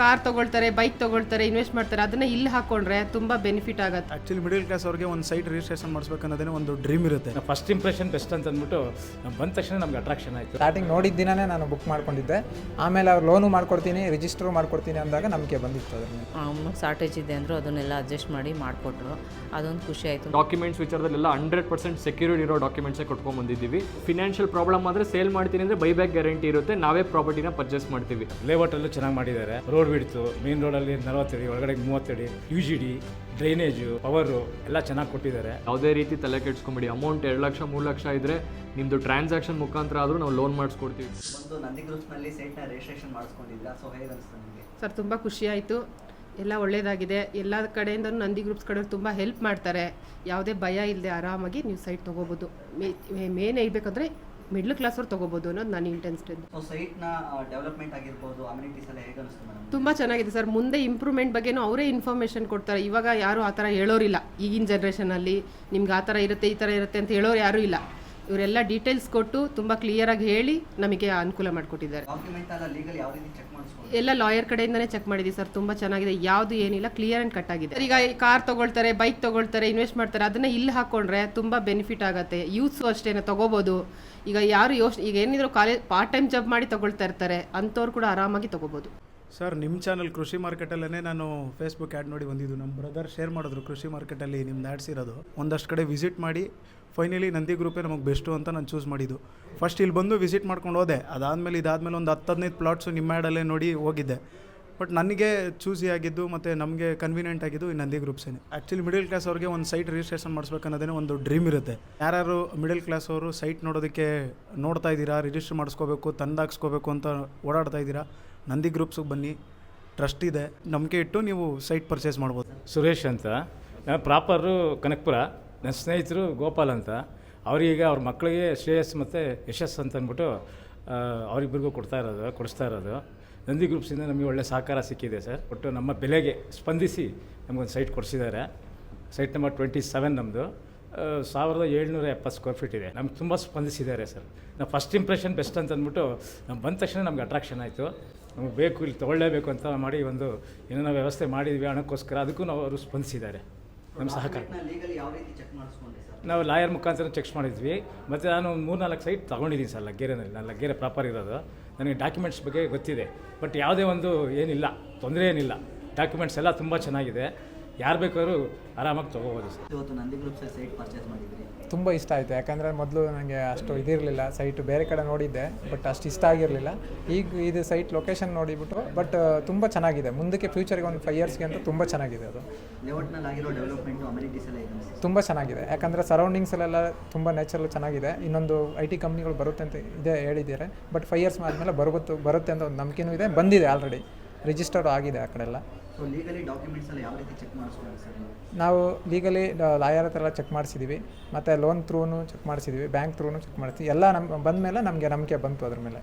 Car ತಗೊಳ್ತಾರೆ bike ತಗೊಳ್ತಾರೆ invest ಮಾಡ್ತಾರೆ ಅದನ್ನ ಇಲ್ಲಿ ಹಾಕೊಂಡ್ರೆ ತುಂಬಾ ಬೆನಿಫಿಟ್ ಆಗುತ್ತೆ. ಆಕ್ಚುಲಿ ಮಿಡಲ್ ಕ್ಲಾಸ್ ಅವ್ರಿಗೆ ಒಂದು ಸೈಟ್ ರಿಜಿಸ್ಟ್ರೇಷನ್ ಮಾಡಿಸ್ಬೇಕು ಅನ್ನೋದೇ ಒಂದು ಡ್ರೀಮ್ ಇರುತ್ತೆ. ಫಸ್ಟ್ ಇಂಪ್ರೆಷನ್ ಬೆಸ್ಟ್ ಅಂತ ಅಂದ್ಬಿಟ್ಟು ಬಂದ ತಕ್ಷಣ ನಮ್ಗೆ ಅಟ್ರಾಕ್ಷನ್ ಆಯಿತು. ಸ್ಟಾರ್ಟಿಂಗ್ ನೋಡಿದ ದಿನನೇ ನಾನು ಬುಕ್ ಮಾಡ್ಕೊಂಡಿದ್ದೆ. ಆಮೇಲೆ ಅವ್ರು ಲೋನು ಮಾಡ್ಕೊಡ್ತೀನಿ ರಿಜಿಸ್ಟರ್ ಮಾಡ್ಕೊಡ್ತೀನಿ ಅಂದಾಗ ನಮಗೆ ಬಂದಿತ್ತು ಅದ್ರ ಮೇಲೆ ಅಮೌಂಟ್ ಶಾರ್ಟೇಜ್ ಇದೆ ಅಂದರು ಅದನ್ನೆಲ್ಲ ಅಡ್ಜಸ್ಟ್ ಮಾಡಿ ಮಾಡಿಕೊಟ್ರು. ಅದೊಂದು ಖುಷಿ ಆಯಿತು. ಡಾಕ್ಯುಮೆಂಟ್ಸ್ ವಿಚಾರದಲ್ಲೆಲ್ಲ ಹಂಡ್ರೆಡ್ ಪರ್ಸೆಂಟ್ ಸೆಕ್ಯೂರ್ಡ್ ಇರೋ ಡಾಕ್ಯುಮೆಂಟ್ಸೇ ಕೊಟ್ಕೊಂಡ್ ಬಂದಿದ್ದೀವಿ. ಫಿನಾನ್ಷಿಯಲ್ ಪ್ರಾಬ್ಲಮ್ ಆದರೆ ಸೇಲ್ ಮಾಡ್ತೀನಿ ಅಂದರೆ ಬೈಬ್ಯಾಕ್ ಗ್ಯಾರಂಟಿ ಇರುತ್ತೆ. ನಾವೇ ಪ್ರಾಪರ್ಟಿನ ಪರ್ಚೇಸ್ ಮಾಡ್ತೀವಿ. ಲೇಔಟಲ್ಲೂ ಚೆನ್ನಾಗಿ ಮಾಡಿದ್ದಾರೆ. ರೋಡ್ ಬಿಡ್ತು ಮೇನ್ ರೋಡಲ್ಲಿ ನಲವತ್ತಡಿ ಒಳಗಡೆ ಮೂವತ್ತಡಿ U G D drainage power ಎಲ್ಲ ಚೆನ್ನಾಗಿ ಕೊಟ್ಟಿದ್ದಾರೆ. ಯಾವುದೇ ರೀತಿ ತಲೆ ಕೆಡ್ಸ್ಕೊಂಬಿಡಿ. ಅಮೌಂಟ್ ಎರಡು ಲಕ್ಷ ಮೂರು ಲಕ್ಷ ಇದ್ರೆ ನಿಮ್ಮದು ಟ್ರಾನ್ಸಾಕ್ಷನ್ ಮುಖಾಂತರ ಆದರೂ ನಾವು ಲೋನ್ ಮಾಡಿಸ್ಕೊಡ್ತೀವಿ. ಒಂದು ನಂದಿ ಗ್ರೂಪ್ನಲ್ಲಿ ಸೈಟ್ನ ರಿಜಿಸ್ಟ್ರೇಷನ್ ಮಾಡಿಸ್ಕೊಂಡಿದ್ದ ಸೊ ಹೇಗೆ ಅನಿಸ್ತು ನಿಮಗೆ? ಸರ್ ತುಂಬ ಖುಷಿ ಆಯಿತು. ಎಲ್ಲ ಒಳ್ಳೇದಾಗಿದೆ. ಎಲ್ಲ ಕಡೆಯಿಂದನೂ ನಂದಿ ಗ್ರೂಪ್ಸ್ ಕಡೆ ತುಂಬ ಹೆಲ್ಪ್ ಮಾಡ್ತಾರೆ. ಯಾವುದೇ ಭಯ ಇಲ್ಲದೆ ಆರಾಮಾಗಿ ನೀವು ಸೈಟ್ ತೊಗೋಬೋದು. ಮೇನ್ ಹೇಳ್ಬೇಕಂದ್ರೆ ಮಿಡ್ಲ್ ಕ್ಲಾಸ್ ಅವ್ರು ತಗೋಬಹುದು ಅನ್ನೋದು ನನ್ನ ಇಂಟೆನ್ಸ್ಟ್ ಸೊ ಸೈಟ್ನ ಡೆವಲಪ್ಮೆಂಟ್ ಆಗಿರ್ಬೋದು ಅಮ್ಯುನಿಟೀಸ್ ಎಲ್ಲ ಹೇಗೆ ಅನಿಸ್ತು ಮೇಡಮ್ ತುಂಬ ಚೆನ್ನಾಗಿದೆ ಸರ್. ಮುಂದೆ ಇಂಪ್ರೂವ್ಮೆಂಟ್ ಬಗ್ಗೆನೂ ಅವರೇ ಇನ್ಫಾರ್ಮೇಷನ್ ಕೊಡ್ತಾರೆ. ಇವಾಗ ಯಾರು ಆ ಥರ ಹೇಳೋರಿಲ್ಲ. ಈಗಿನ ಜನ್ರೇಷನಲ್ಲಿ ನಿಮ್ಗೆ ಆ ಥರ ಇರುತ್ತೆ ಈ ಥರ ಇರುತ್ತೆ ಅಂತ ಹೇಳೋರು ಯಾರೂ ಇಲ್ಲ. ಇವರೆಲ್ಲ ಡೀಟೇಲ್ಸ್ ಕೊಟ್ಟು ತುಂಬ ಕ್ಲಿಯರಾಗಿ ಹೇಳಿ ನಮಗೆ ಅನುಕೂಲ ಮಾಡಿಕೊಟ್ಟಿದ್ದಾರೆ. ಎಲ್ಲ ಲಾಯರ್ ಕಡೆಯಿಂದನೇ ಚೆಕ್ ಮಾಡಿದ್ದೀವಿ ಸರ್. ತುಂಬ ಚೆನ್ನಾಗಿದೆ. ಯಾವುದು ಏನಿಲ್ಲ ಕ್ಲಿಯರ್ ಆ್ಯಂಡ್ ಕಟ್ ಆಗಿದೆ. ಈಗ ಕಾರ್ ತಗೊಳ್ತಾರೆ ಬೈಕ್ ತಗೊಳ್ತಾರೆ ಇನ್ವೆಸ್ಟ್ ಮಾಡ್ತಾರೆ ಅದನ್ನ ಇಲ್ಲಿ ಹಾಕೊಂಡ್ರೆ ತುಂಬ ಬೆನಿಫಿಟ್ ಆಗುತ್ತೆ. ಯೂತ್ಸು ಅಷ್ಟೇ ತಗೋಬೋದು. ಈಗ ಯಾರು ಯೋಚನೆ ಈಗ ಏನಿದ್ರು ಕಾಲೇಜ್ ಪಾರ್ಟ್ ಟೈಮ್ ಜಾಬ್ ಮಾಡಿ ತಗೊಳ್ತಾ ಇರ್ತಾರೆ. ಅಂಥವ್ರು ಕೂಡ ಆರಾಮಾಗಿ ತಗೋಬೋದು. ಸರ್ ನಿಮ್ಮ ಚಾನಲ್ ಕೃಷಿ ಮಾರ್ಕೆಟಲ್ಲೇ ನಾನು ಫೇಸ್ಬುಕ್ ಆ್ಯಡ್ ನೋಡಿ ಬಂದಿದ್ದು. ನಮ್ಮ ಬ್ರದರ್ ಶೇರ್ ಮಾಡಿದ್ರು ಕೃಷಿ ಮಾರ್ಕೆಟಲ್ಲಿ ನಿಮ್ದು ಆ್ಯಡ್ಸ್ ಇರೋದು. ಒಂದಷ್ಟು ಕಡೆ ವಿಸಿಟ್ ಮಾಡಿ ಫೈನಲಿ ನಂದಿ ಗ್ರೂಪೇ ನಮಗೆ ಬೆಸ್ಟು ಅಂತ ನಾನು ಚೂಸ್ ಮಾಡಿದ್ದು. ಫಸ್ಟ್ ಇಲ್ಲಿ ಬಂದು ವಿಸಿಟ್ ಮಾಡ್ಕೊಂಡು ಹೋದೆ. ಅದಾದಮೇಲೆ ಇದಾದಮೇಲೆ ಒಂದು ಹತ್ತು ಹದಿನೈದು ಪ್ಲಾಟ್ಸು ನಿಮ್ಮ ಆ್ಯಡಲ್ಲೇ ನೋಡಿ ಹೋಗಿದ್ದೆ. ಬಟ್ ನನಗೆ ಚೂಸಿ ಆಗಿದ್ದು ಮತ್ತು ನಮಗೆ ಕನ್ವೀನಿಯೆಂಟ್ ಆಗಿದ್ದು ಈ ನಂದಿ ಗ್ರೂಪ್ಸೇ ಆ್ಯಕ್ಚುಲಿ ಮಿಡಲ್ ಕ್ಲಾಸ್ ಅವ್ರಿಗೆ ಒಂದು ಸೈಟ್ ರಿಜಿಸ್ಟ್ರೇಷನ್ ಮಾಡಿಸ್ಬೇಕು ಅನ್ನೋದೇ ಒಂದು ಡ್ರೀಮ್ ಇರುತ್ತೆ. ಯಾರು ಮಿಡಲ್ ಕ್ಲಾಸ್ ಅವರು ಸೈಟ್ ನೋಡೋದಕ್ಕೆ ನೋಡ್ತಾ ಇದ್ದೀರಾ ರಿಜಿಸ್ಟರ್ ಮಾಡಿಸ್ಕೋಬೇಕು, ತಂದಾಕ್ಸ್ಕೋಬೇಕು ಅಂತ ಓಡಾಡ್ತಾ ಇದ್ದೀರಾ ನಂದಿ ಗ್ರೂಪ್ಸಿಗೆ ಬನ್ನಿ ಟ್ರಸ್ಟ್ ಇದೆ. ನಂಬಿಕೆ ಇಟ್ಟು ನೀವು ಸೈಟ್ ಪರ್ಚೇಸ್ ಮಾಡ್ಬೋದು. ಸುರೇಶ್ ಅಂತ. ನಾನು ಪ್ರಾಪರು ಕನಕಪುರ ನನ್ನ ಸ್ನೇಹಿತರು ಗೋಪಾಲ್ ಅಂತ. ಅವರೀಗ ಅವ್ರ ಮಕ್ಕಳಿಗೆ ಶ್ರೇಯಸ್ ಮತ್ತು ಯಶಸ್ ಅಂತ ಅಂದ್ಬಿಟ್ಟು ಅವರಿಬ್ಬರಿಗೂ ಕೊಡ್ತಾ ಇರೋದು, ಕೊಡಿಸ್ತಾ ಇರೋದು. ನಂದಿ ಗ್ರೂಪ್ಸಿಂದ ನಮಗೆ ಒಳ್ಳೆ ಸಹಕಾರ ಸಿಕ್ಕಿದೆ ಸರ್. ಒಟ್ಟು ನಮ್ಮ ಬೆಲೆಗೆ ಸ್ಪಂದಿಸಿ ನಮಗೊಂದು ಸೈಟ್ ಕೊಡಿಸಿದ್ದಾರೆ. ಸೈಟ್ ನಂಬರ್ ಟ್ವೆಂಟಿ ಸೆವೆನ್ ನಮ್ಮದು ಸಾವಿರದ ಏಳ್ನೂರ ಎಪ್ಪತ್ತು ಸ್ಕ್ವೇರ್ ಫೀಟ್ ಇದೆ. ನಮ್ಗೆ ತುಂಬ ಸ್ಪಂದಿಸಿದ್ದಾರೆ ಸರ್. ನಾವು ಫಸ್ಟ್ ಇಂಪ್ರೆಷನ್ ಬೆಸ್ಟ್ ಅಂತ ಅಂದ್ಬಿಟ್ಟು ನಾವು ಬಂದ ತಕ್ಷಣ ನಮ್ಗೆ ಅಟ್ರಾಕ್ಷನ್ ಆಯಿತು. ನಮಗೆ ಬೇಕು ಇಲ್ಲಿ ತೊಗೊಳ್ಳೇಬೇಕು ಅಂತ ಮಾಡಿ ಒಂದು ಏನೋ ವ್ಯವಸ್ಥೆ ಮಾಡಿದ್ವಿ ಹಣಕ್ಕೋಸ್ಕರ ಅದಕ್ಕೂ ನಾವು ಅವರು ಸ್ಪಂದಿಸಿದ್ದಾರೆ. ನಮ್ಮ ಸಹಕಾರ. ನಾವು ಲಾಯರ್ ಮುಖಾಂತರ ಚೆಕ್ ಮಾಡಿದ್ವಿ. ಮತ್ತು ನಾನು ಒಂದು ಮೂರು ನಾಲ್ಕು ಸೈಟ್ ತೊಗೊಂಡಿದ್ದೀನಿ ಸರ್ ಲಗ್ಗೆರೆನಲ್ಲಿ. ನಾನು ಲಗ್ಗೆರೆ ಪ್ರಾಪರ್ ಇರೋದು. ನನಗೆ ಡಾಕ್ಯುಮೆಂಟ್ಸ್ ಬಗ್ಗೆ ಗೊತ್ತಿದೆ. ಬಟ್ ಯಾವುದೇ ಒಂದು ಏನಿಲ್ಲ ತೊಂದರೆ ಏನಿಲ್ಲ. ಡಾಕ್ಯುಮೆಂಟ್ಸ್ ಎಲ್ಲ ತುಂಬ ಚೆನ್ನಾಗಿದೆ. ಯಾರು ಬೇಕಾದ್ರೂ ಆರಾಮಾಗಿ ತೊಗೋಬೋದು ಸರ್. ಇವತ್ತು ನಂದಿ ಗ್ರೂಪ್ಸಲ್ಲಿ ಸೈಟ್ ಪರ್ಚೇಸ್ ಮಾಡಿದ್ರಿ. ತುಂಬ ಇಷ್ಟ ಆಯಿತು. ಯಾಕಂದರೆ ಮೊದಲು ನನಗೆ ಅಷ್ಟು ಇದಿರಲಿಲ್ಲ. ಸೈಟ್ ಬೇರೆ ಕಡೆ ನೋಡಿದ್ದೆ ಬಟ್ ಅಷ್ಟು ಇಷ್ಟ ಆಗಿರಲಿಲ್ಲ. ಈಗ ಇದು ಸೈಟ್ ಲೊಕೇಶನ್ ನೋಡಿಬಿಟ್ಟು ಬಟ್ ತುಂಬ ಚೆನ್ನಾಗಿದೆ. ಮುಂದಕ್ಕೆ ಫ್ಯೂಚರ್ಗೆ ಒಂದು ಫೈವ್ ಇಯರ್ಸ್ಗೆ ಅಂತ ತುಂಬ ಚೆನ್ನಾಗಿದೆ ಅದು. ಲೇಔಟ್ನಲ್ಲಿ ಆಗಿರೋ ಡೆವಲಪ್ಮೆಂಟು ಅಮ್ಯುನಿಟೀಸ್ ಎಲ್ಲ ಹೇಗೆ ಅನಿಸ್ತು ತುಂಬ ಚೆನ್ನಾಗಿದೆ. ಯಾಕಂದರೆ ಸರೌಂಡಿಂಗ್ಸಲ್ಲೆಲ್ಲ ತುಂಬ ನ್ಯಾಚುರಲ್ ಚೆನ್ನಾಗಿದೆ. ಇನ್ನೊಂದು ಐ ಟಿ ಕಂಪ್ನಿಗಳು ಬರುತ್ತೆ ಅಂತ ಇದೆ ಹೇಳಿದ್ದಾರೆ. ಬಟ್ ಫೈವ್ ಇಯರ್ಸ್ ಆದಮೇಲೆ ಬರುತ್ತೆ ಬರುತ್ತೆ ಅಂತ ಒಂದು ನಂಬಿಕೆನೂ ಇದೆ. ಬಂದಿದೆ ಆಲ್ರೆಡಿ ರಿಜಿಸ್ಟರ್ ಆಗಿದೆ ಆ ಕಡೆ ಎಲ್ಲ ಸೊ ಲೀಗಲಿ ಡಾಕ್ಯುಮೆಂಟ್ಸ್ ಎಲ್ಲ ಯಾವ ರೀತಿ ಚೆಕ್ ಮಾಡಿಸ್ಕೊಂಡ್ರಿ ಸರ್ ನಾವು? ಲೀಗಲಿ ಲಾಯರ್ ಹತ್ರ ಎಲ್ಲ ಚೆಕ್ ಮಾಡಿಸಿದ್ದೀವಿ ಮತ್ತು ಲೋನ್ ಥ್ರೂನು ಚೆಕ್ ಮಾಡಿಸಿದ್ದೀವಿ ಬ್ಯಾಂಕ್ ಥ್ರೂನು ಚೆಕ್ ಮಾಡಿಸ್ತೀವಿ ಎಲ್ಲ ನಮ್ಮ ಬಂದ ಮೇಲೆ ನಮಗೆ ನಂಬಿಕೆ ಬಂತು ಅದ್ರ ಮೇಲೆ.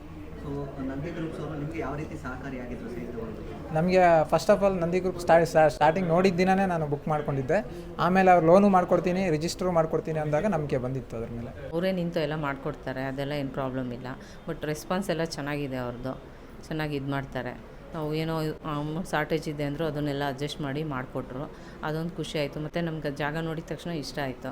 ನಿಮಗೆ first of all Nandi Group start starting ನೋಡಿದ ದಿನನೇ ನಾನು ಬುಕ್ ಮಾಡ್ಕೊಂಡಿದ್ದೆ. ಆಮೇಲೆ ಅವ್ರು ಲೋನು ಮಾಡ್ಕೊಡ್ತೀನಿ ರಿಜಿಸ್ಟ್ರು ಮಾಡ್ಕೊಡ್ತೀನಿ ಅಂದಾಗ ನಂಬಿಕೆ ಬಂದಿತ್ತು ಅದ್ರ ಮೇಲೆ. ಅವರೇ ನಿಂತು ಎಲ್ಲ ಮಾಡ್ಕೊಡ್ತಾರೆ ಅದೆಲ್ಲ ಏನು ಪ್ರಾಬ್ಲಮ್ ಇಲ್ಲ. ಬಟ್ ರೆಸ್ಪಾನ್ಸ್ ಎಲ್ಲ ಚೆನ್ನಾಗಿದೆ ಅವ್ರದ್ದು. ಚೆನ್ನಾಗಿ ಇದು ಮಾಡ್ತಾರೆ. ನಾವು ಏನೋ ಶಾರ್ಟೇಜ್ ಇದೆ ಅಂದರು ಅದನ್ನೆಲ್ಲ ಅಡ್ಜಸ್ಟ್ ಮಾಡಿ ಮಾಡಿಕೊಟ್ರು. ಅದೊಂದು ಖುಷಿ ಆಯಿತು. ಮತ್ತು ನಮ್ಗೆ ಜಾಗ ನೋಡಿದ ತಕ್ಷಣ ಇಷ್ಟ ಆಯಿತು.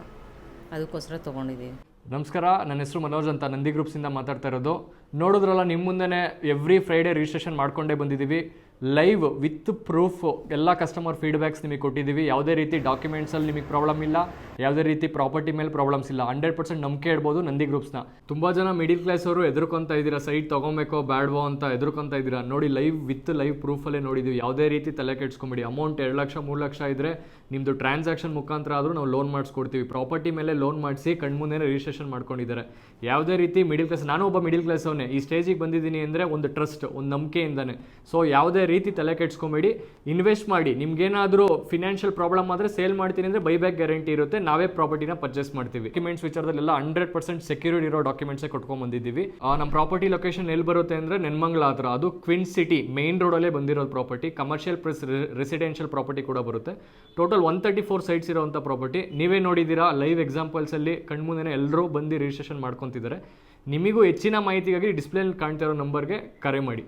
ಅದಕ್ಕೋಸ್ಕರ ತೊಗೊಂಡಿದ್ದೀವಿ ನಮಸ್ಕಾರ. ನನ್ನ ಹೆಸರು ಮನೋಜ್ ಅಂತ ನಂದಿ ಗ್ರೂಪ್ಸಿಂದ ಮಾತಾಡ್ತಾ ಇರೋದು. ನೋಡಿದ್ರಲ್ಲ ನಿಮ್ಮ ಮುಂದೆನೇ ಎವ್ರಿ ಫ್ರೈಡೇ ರಿಜಿಸ್ಟ್ರೇಷನ್ ಮಾಡ್ಕೊಂಡೇ ಬಂದಿದ್ದೀವಿ ಲೈವ್ ವಿತ್ ಪ್ರೂಫ್ ಎಲ್ಲ ಕಸ್ಟಮರ್ ಫೀಡ್ಬ್ಯಾಕ್ಸ್ ನಿಮಗೆ ಕೊಟ್ಟಿದ್ದೀವಿ. ಯಾವುದೇ ರೀತಿ ಡಾಕ್ಯುಮೆಂಟ್ಸಲ್ಲಿ ನಿಮಗೆ ಪ್ರಾಬ್ಲಮ್ ಇಲ್ಲ, ಯಾವುದೇ ರೀತಿ ಪ್ರಾಪರ್ಟಿ ಮೇಲೆ ಪ್ರಾಬ್ಲಮ್ಸ್ ಇಲ್ಲ. ಹಂಡ್ರೆಡ್ ಪರ್ಸೆಂಟ್ ನಂಬಿಕೆ ಇಡ್ಬೋದು ನಂದಿ ಗ್ರೂಪ್ಸ್ನ ತುಂಬ ಜನ ಮಿಡಿಲ್ ಕ್ಲಾಸ್ ಅವರು ಎದುರ್ಕೊಂತ ಇದ್ದೀರಾ, ಸೈಟ್ ತೊಗೊಬೇಕೋ, ಬ್ಯಾಡ್ವೋ ಅಂತ ಎದುರ್ಕೊಂತ ಇದ್ದೀರಾ, ನೋಡಿ ಲೈವ್ ವಿತ್ ಲೈವ್ ಪ್ರೂಫಲ್ಲೇ ನೋಡಿದ್ದೀವಿ. ಯಾವುದೇ ರೀತಿ ತಲೆ ಕೆಡ್ಸ್ಕೊಂಬಿಡಿ. ಅಮೌಂಟ್ ಎರಡು ಲಕ್ಷ, ಮೂರು ಲಕ್ಷ ಇದ್ದರೆ ನಿಮ್ಮದು ಟ್ರಾನ್ಸಾಕ್ಷನ್ ಮುಖಾಂತರ ಆದರೂ ನಾವು ಲೋನ್ ಮಾಡಿಸ್ಕೊಡ್ತೀವಿ. ಪ್ರಾಪರ್ಟಿ ಮೇಲೆ ಲೋನ್ ಮಾಡಿಸಿ ಕಣ್ಮುಂದೆ ರಿಜಿಸ್ಟ್ರೇಷನ್ ಮಾಡ್ಕೊಂಡಿದ್ದಾರೆ. ಯಾವುದೇ ರೀತಿ ಮಿಡಿಲ್ ಕ್ಲಾಸ್ ನಾನು ಒಬ್ಬ ಮಿಡಿಲ್ ಕ್ಲಾಸ್ ಅವನೇ. ಈ ಸ್ಟೇಜಿಗೆ ಬಂದಿದ್ದೀನಿ ಅಂದರೆ ಒಂದು ಟ್ರಸ್ಟ್ ಒಂದು ನಂಬಿಕೆಯಿಂದನೇ. ಸೊ ಯಾವುದೇ ರೀತಿ ತಲೆ ಕೆಡ್ಸ್ಕೊಂಬೇಡಿ. ಇನ್ವೆಸ್ಟ್ ಮಾಡಿ. ನಿಮ್ಗೇನಾದರೂ ಫಿನಾನ್ಷಿಯಲ್ ಪ್ರಾಬ್ಲಮ್ ಆದರೆ ಸೇಲ್ ಮಾಡ್ತೀನಿ ಅಂದರೆ ಬೈಬ್ಯಾಕ್ ಗ್ಯಾರಂಟಿ ಇರುತ್ತೆ. ನಾವೇ ಪ್ರಾಪರ್ಟಿನ ಪರ್ಚೇಸ್ ಮಾಡ್ತೀವಿ. ಡಾಕ್ಯುಮೆಂಟ್ಸ್ ವಿಚಾರದಲ್ಲೆಲ್ಲ ಹಂಡ್ರೆಡ್ ಪರ್ಸೆಂಟ್ ಸೆಕ್ಯೂರ್ಡ್ ಇರೋ ಡಾಕ್ಯುಮೆಂಟ್ಸೇ ಕೊಟ್ಕೊಂಡು ಬಂದಿದ್ದೀವಿ. ನಮ್ಮ ಪ್ರಾಪರ್ಟಿ ಲೊಕೇಶನ್ ಎಲ್ಲಿ ಬರುತ್ತೆ ಅಂದರೆ ನೆನ್ಮಂಗ್ಲ ಹತ್ರ. ಅದು ಕ್ವಿನ್ ಸಿಟಿ ಮೇನ್ ರೋಡಲ್ಲೇ ಬಂದಿರೋದು property commercial plus residential property ಕೂಡ ಬರುತ್ತೆ. Total one thirty four sites ಇರೋವಂಥ ಪ್ರಾಪರ್ಟಿ ನೀವೇ ನೋಡಿದ್ದೀರಾ ಲೈವ್ ಎಕ್ಸಾಂಪಲ್ಸಲ್ಲಿ ಕಣ್ಮುಂದೆನೇ ಎಲ್ಲರೂ ಬಂದು ರಿಜಿಸ್ಟ್ರೇಷನ್ ಮಾಡ್ಕೊತಿದ್ದಾರೆ. ನಿಮಗೂ ಹೆಚ್ಚಿನ ಮಾಹಿತಿಗಾಗಿ ಡಿಸ್ಪ್ಲೇನಲ್ಲಿ ಕಾಣ್ತಾ ಇರೋ ನಂಬರ್ಗೆ ಕರೆ ಮಾಡಿ.